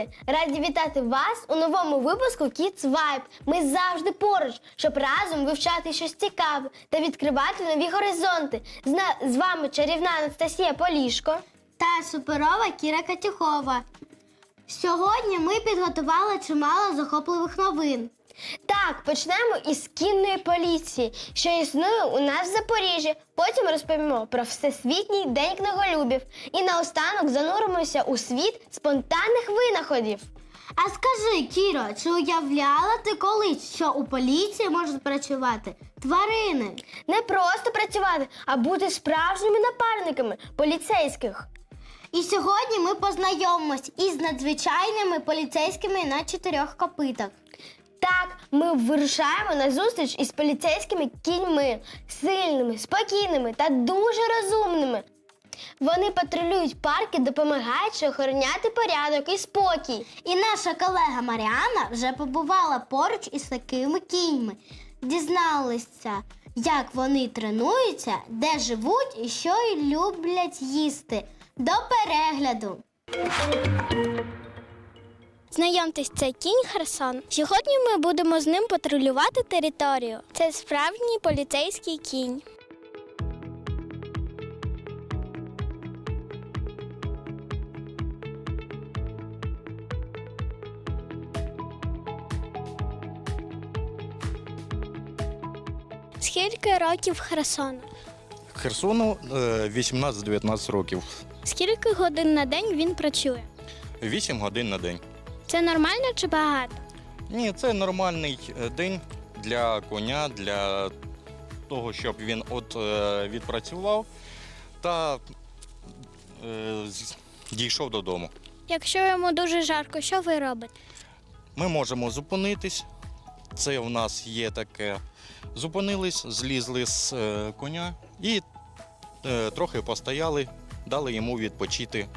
Друзі, раді вітати вас у новому випуску Kids Vibe. Ми завжди поруч, щоб разом вивчати щось цікаве та відкривати нові горизонти. З вами чарівна Анастасія Полішко. та суперова Кіра Катюхова. Сьогодні ми підготували чимало захопливих новин. Так, почнемо із кінної поліції, що існує у нас в Запоріжжі. Потім розповімо про Всесвітній день книголюбів. І наостанок зануримося у світ спонтанних винаходів. А скажи, Кіро, чи уявляла ти колись, що у поліції можуть працювати тварини? Не просто працювати, а бути справжніми напарниками поліцейських. І сьогодні ми познайомимось із надзвичайними поліцейськими на чотирьох копитах. Так, ми вирушаємо на зустріч із поліцейськими кіньми, сильними, спокійними та дуже розумними. Вони патрулюють парки, допомагаючи охороняти порядок і спокій. І наша колега Маріана вже побувала поруч із такими кіньми. Дізналися, як вони тренуються, де живуть і що люблять їсти. До перегляду! Знайомтесь, це кінь Херсон. Сьогодні ми будемо з ним патрулювати територію. Це справжній поліцейський кінь. Скільки років Херсону? Херсону е, 18-19 років. Скільки годин на день він працює? 8 годин на день. Це нормально чи багато? Ні, це нормальний е, день для коня, для того, щоб він от е, відпрацював та е, дійшов додому. Якщо йому дуже жарко, що ви робите? Ми можемо зупинитись. Це в нас є таке. Зупинились, злізли з коня і трохи постояли, дали йому відпочити.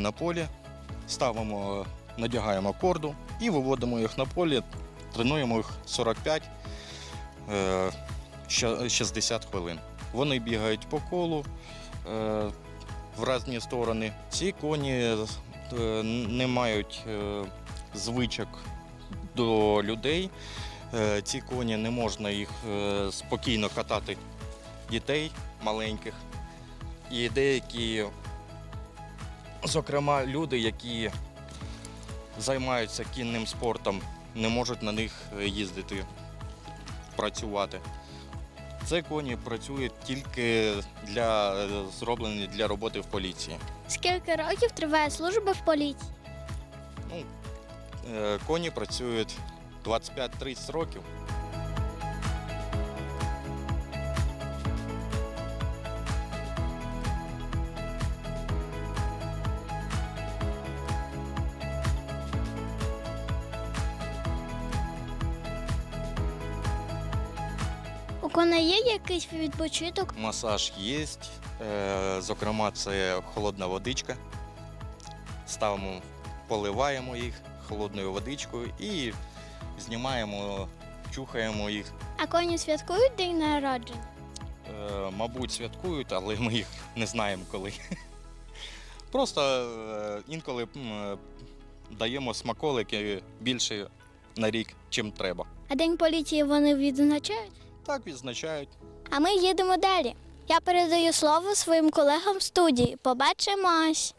На полі, ставимо, надягаємо корду і виводимо їх на полі. Тренуємо їх 45 е, ща- 60 хвилин. Вони бігають по колу е, в різні сторони. Ці коні е, не мають звичок до людей. Ці коні не можна їх спокійно катати дітей маленьких. І деякі Зокрема, люди, які займаються кінним спортом, не можуть на них е, їздити, працювати. Це коні працюють тільки для е, зроблені для роботи в поліції. Скільки років триває служба в поліції? Ну, е, коні працюють 25-30 років. Коней є якийсь відпочиток? Масаж є. Е, Зокрема, це холодна водичка. Ставимо, поливаємо їх холодною водичкою і знімаємо, чухаємо їх. А коні святкують день народження? Е, Мабуть, святкують, але ми їх не знаємо коли. Просто е, інколи е, даємо смаколики більше на рік, чим треба. А день поліції вони відзначають? Так відзначають. А ми їдемо далі. Я передаю слово своїм колегам в студії. Побачимось!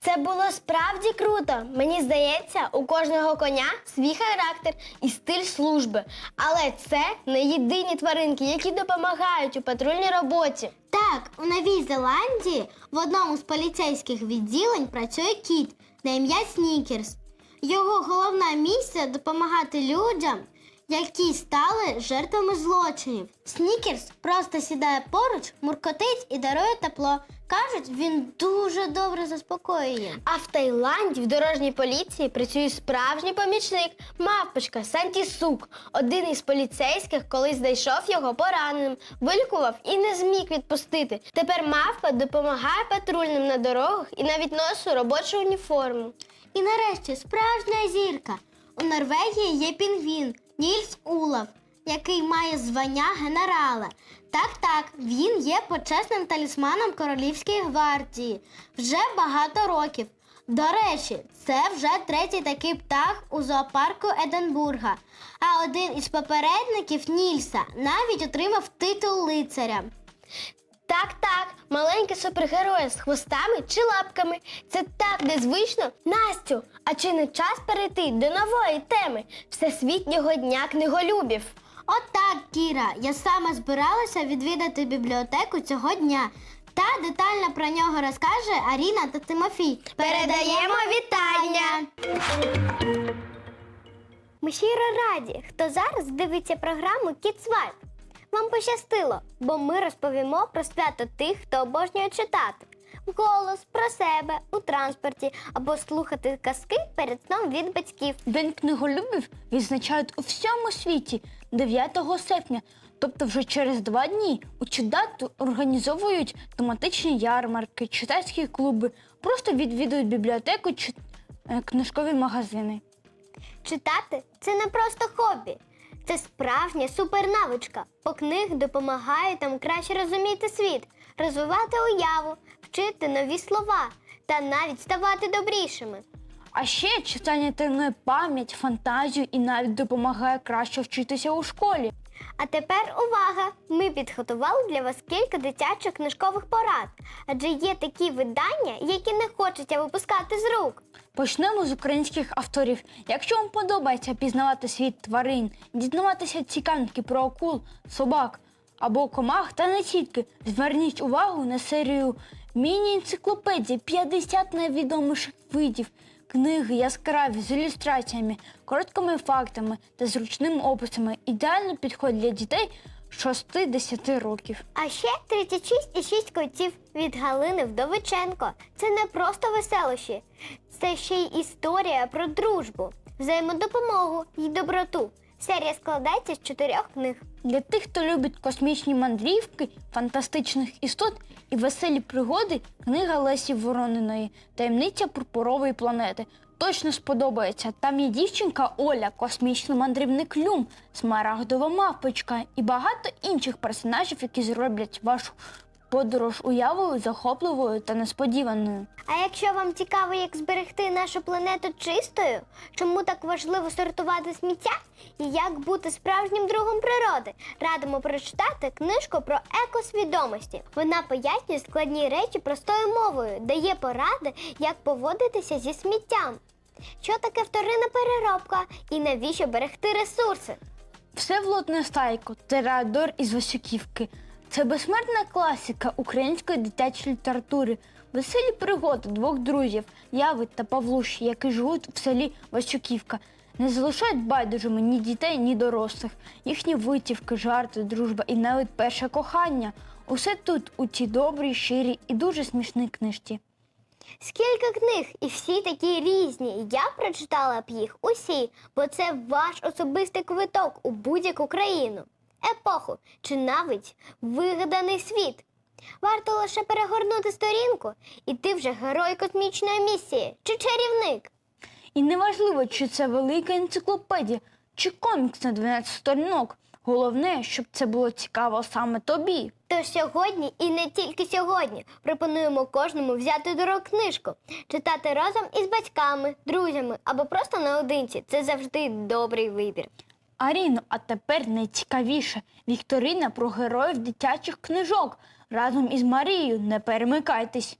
Це було справді круто. Мені здається, у кожного коня свій характер і стиль служби. Але це не єдині тваринки, які допомагають у патрульній роботі. Так, у Новій Зеландії в одному з поліцейських відділень працює кіт на ім'я Снікерс. Його головна місія допомагати людям які стали жертвами злочинів. Снікерс просто сідає поруч, муркотить і дарує тепло. Кажуть, він дуже добре заспокоює. А в Таїланді в дорожній поліції працює справжній помічник мавпочка Санті Сук. Один із поліцейських колись знайшов його пораненим, вилікував і не зміг відпустити. Тепер мавпа допомагає патрульним на дорогах і навіть носить робочу уніформу. І нарешті справжня зірка. У Норвегії є пінгвін Нільс Улав, який має звання генерала. Так, так, він є почесним талісманом Королівської гвардії вже багато років. До речі, це вже третій такий птах у зоопарку Единбурга. А один із попередників Нільса навіть отримав титул лицаря. Так, так, маленькі супергерої з хвостами чи лапками. Це так незвично. Настю, а чи не час перейти до нової теми Всесвітнього дня книголюбів? Отак, Кіра, я саме збиралася відвідати бібліотеку цього дня. Та детально про нього розкаже Аріна та Тимофій. Передаємо вітання! Ми щиро раді, хто зараз дивиться програму Kids Vibe. Вам пощастило, бо ми розповімо про свято тих, хто обожнює читати. Вголос про себе у транспорті або слухати казки перед сном від батьків. День книголюбів відзначають у всьому світі 9 серпня. Тобто вже через два дні у цю дату організовують тематичні ярмарки, читацькі клуби, просто відвідують бібліотеку чи е, книжкові магазини. Читати це не просто хобі, це справжня супернавичка. По книг допомагають нам краще розуміти світ, розвивати уяву, вчити нові слова та навіть ставати добрішими. А ще читання тренує пам'ять, фантазію і навіть допомагає краще вчитися у школі. А тепер увага! Ми підготували для вас кілька дитячих книжкових порад, адже є такі видання, які не хочеться випускати з рук. Почнемо з українських авторів. Якщо вам подобається пізнавати світ тварин, дізнаватися цікавинки про акул, собак або комах, та не тільки, зверніть увагу на серію міні-енциклопедії 50 найвідоміших видів. Книги яскраві з ілюстраціями, короткими фактами та зручними описами ідеально підходять для дітей 6-10 років. А ще 36 і 6 котів від Галини Вдовиченко. Це не просто веселощі, це ще й історія про дружбу, взаємодопомогу і доброту. Серія складається з чотирьох книг. Для тих, хто любить космічні мандрівки, фантастичних істот і веселі пригоди, книга Лесі Ворониної Таємниця пурпурової планети. Точно сподобається. Там є дівчинка Оля, космічний мандрівник Люм, смарагдова мавпочка і багато інших персонажів, які зроблять вашу подорож уявою захопливою та несподіваною. А якщо вам цікаво, як зберегти нашу планету чистою, чому так важливо сортувати сміття і як бути справжнім другом природи, радимо прочитати книжку про екосвідомості. Вона пояснює складні речі простою мовою, дає поради, як поводитися зі сміттям. Що таке вторинна переробка і навіщо берегти ресурси? Все Всеволод Нестайко, Тереадор із Васюківки. Це безсмертна класика української дитячої літератури. Веселі пригоди двох друзів Яви та Павлуші, які живуть в селі Васюківка. Не залишають байдужими ні дітей, ні дорослих. Їхні витівки, жарти, дружба і навіть перше кохання. Усе тут у цій добрій, щирій і дуже смішній книжці. Скільки книг, і всі такі різні. Я прочитала б їх усі, бо це ваш особистий квиток у будь-яку країну, епоху чи навіть вигаданий світ. Варто лише перегорнути сторінку, і ти вже герой космічної місії чи чарівник. І неважливо, чи це велика енциклопедія, чи комікс на 12 сторінок. Головне, щоб це було цікаво саме тобі. Тож сьогодні і не тільки сьогодні пропонуємо кожному взяти до рук книжку, читати разом із батьками, друзями або просто наодинці. Це завжди добрий вибір. Аріно, а тепер найцікавіше Вікторина про героїв дитячих книжок разом із Марією. Не перемикайтесь.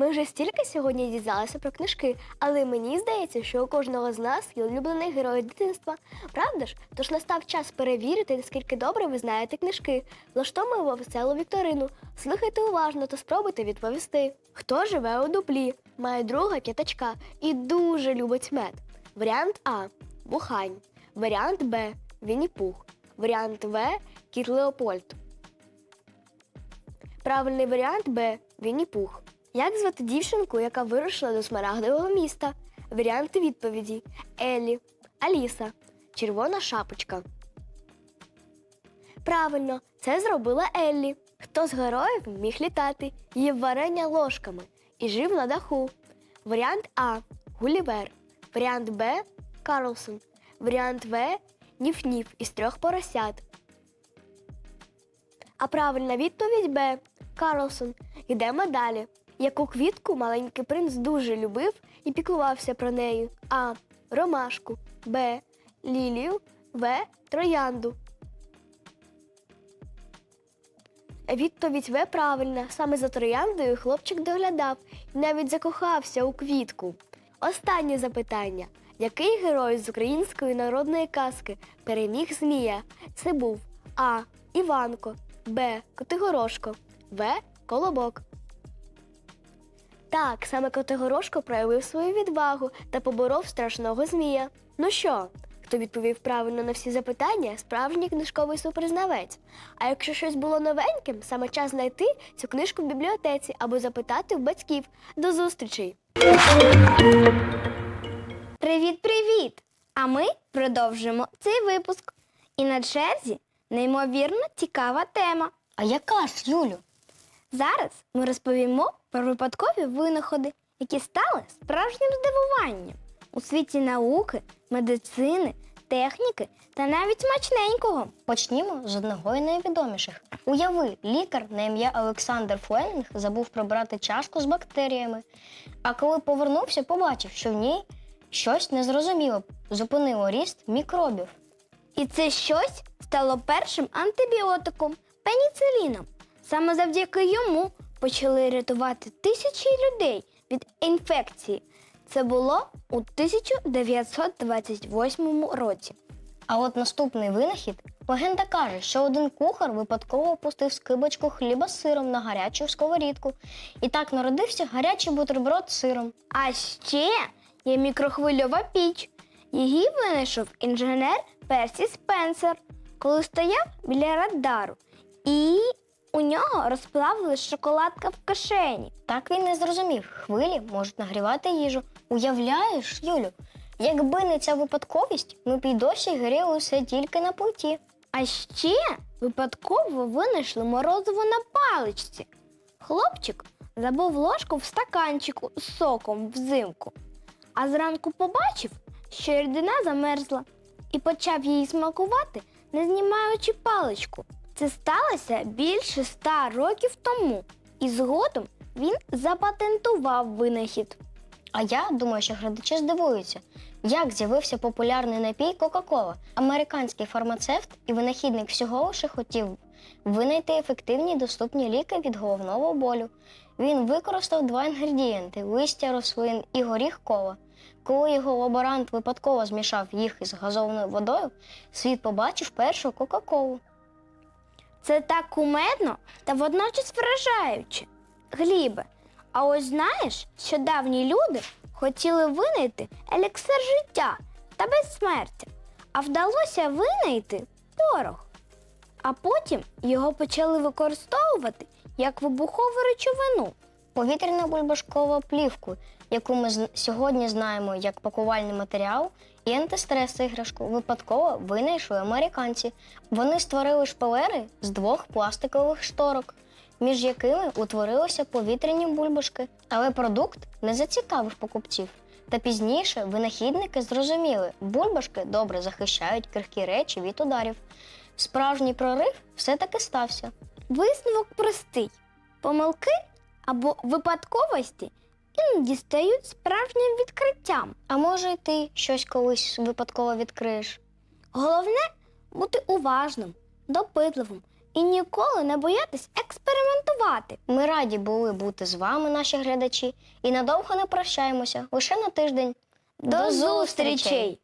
Ми вже стільки сьогодні дізналися про книжки, але мені здається, що у кожного з нас є улюблений герой дитинства. Правда ж? Тож настав час перевірити, наскільки добре ви знаєте книжки. Влаштовуємо веселу вікторину. Слухайте уважно та спробуйте відповісти. Хто живе у дуплі, має друга кітачка і дуже любить мед? Варіант А. Бухань. Варіант Б Вінні-Пух. Варіант В Кіт Леопольд. Правильний варіант Б Вінні-Пух. Як звати дівчинку, яка вирушила до смарагдового міста? Варіанти відповіді: Еллі, Аліса, Червона шапочка. Правильно, це зробила Еллі. Хто з героїв міг літати, їв варення ложками і жив на даху. Варіант А Гулівер. Варіант Б Карлсон. Варіант В Ніф-Ніф із трьох поросят. А правильна відповідь Б. Карлсон. Йдемо далі. Яку квітку маленький принц дуже любив і піклувався про неї? А. Ромашку. Б. Лілію. В. Троянду. Відповідь В правильна. Саме за трояндою хлопчик доглядав і навіть закохався у квітку. Останнє запитання. Який герой з української народної казки переміг Змія? Це був А. Іванко, Б. Котигорошко, В. Колобок. Так, саме Котигорошко проявив свою відвагу та поборов страшного змія. Ну що, хто відповів правильно на всі запитання, справжній книжковий суперзнавець. А якщо щось було новеньким, саме час знайти цю книжку в бібліотеці або запитати у батьків. До зустрічей! Привіт-привіт! А ми продовжимо цей випуск. І на черзі неймовірно цікава тема. А яка ж, Юлю? Зараз ми розповімо про випадкові винаходи, які стали справжнім здивуванням у світі науки, медицини, техніки та навіть смачненького. Почнімо з одного і найвідоміших. Уяви, лікар на ім'я Олександр Флемінг забув прибрати чашку з бактеріями. А коли повернувся, побачив, що в ній щось незрозуміло зупинило ріст мікробів. І це щось стало першим антибіотиком пеніциліном. Саме завдяки йому почали рятувати тисячі людей від інфекції. Це було у 1928 році. А от наступний винахід легенда каже, що один кухар випадково опустив скибочку хліба з сиром на гарячу сковорідку. І так народився гарячий бутерброд з сиром. А ще є мікрохвильова піч. Її винайшов інженер Персі Спенсер, коли стояв біля радару. І у нього розплавилась шоколадка в кишені. Так він не зрозумів, хвилі можуть нагрівати їжу. Уявляєш, Юлю, якби не ця випадковість, ми б і досі гріли усе тільки на плиті. А ще випадково винайшли морозиво на паличці. Хлопчик забув ложку в стаканчику з соком взимку, а зранку побачив, що рідина замерзла, і почав її смакувати, не знімаючи паличку. Це сталося більше ста років тому, і згодом він запатентував винахід. А я думаю, що глядачі здивуються, як з'явився популярний напій Кока-Кола. Американський фармацевт і винахідник всього лише хотів винайти ефективні доступні ліки від головного болю. Він використав два інгредієнти листя рослин і горіх кола. Коли його лаборант випадково змішав їх із газованою водою, світ побачив першу Кока-Колу. Це так кумедно та водночас вражаюче. Глібе, а ось знаєш, що давні люди хотіли винайти еліксир життя та безсмертя, а вдалося винайти порох. А потім його почали використовувати як вибухову речовину. Повітряна бульбашкова плівку, яку ми сьогодні знаємо як пакувальний матеріал, і антистрес іграшку випадково винайшли американці. Вони створили шпалери з двох пластикових шторок, між якими утворилися повітряні бульбашки. Але продукт не зацікавив покупців. Та пізніше винахідники зрозуміли, бульбашки добре захищають крихкі речі від ударів. Справжній прорив все-таки стався. Висновок простий: помилки або випадковості іноді стають справжнім відкриттям. А може, й ти щось колись випадково відкриєш? Головне бути уважним, допитливим і ніколи не боятись експериментувати. Ми раді були бути з вами, наші глядачі, і надовго не прощаємося лише на тиждень. До зустрічей!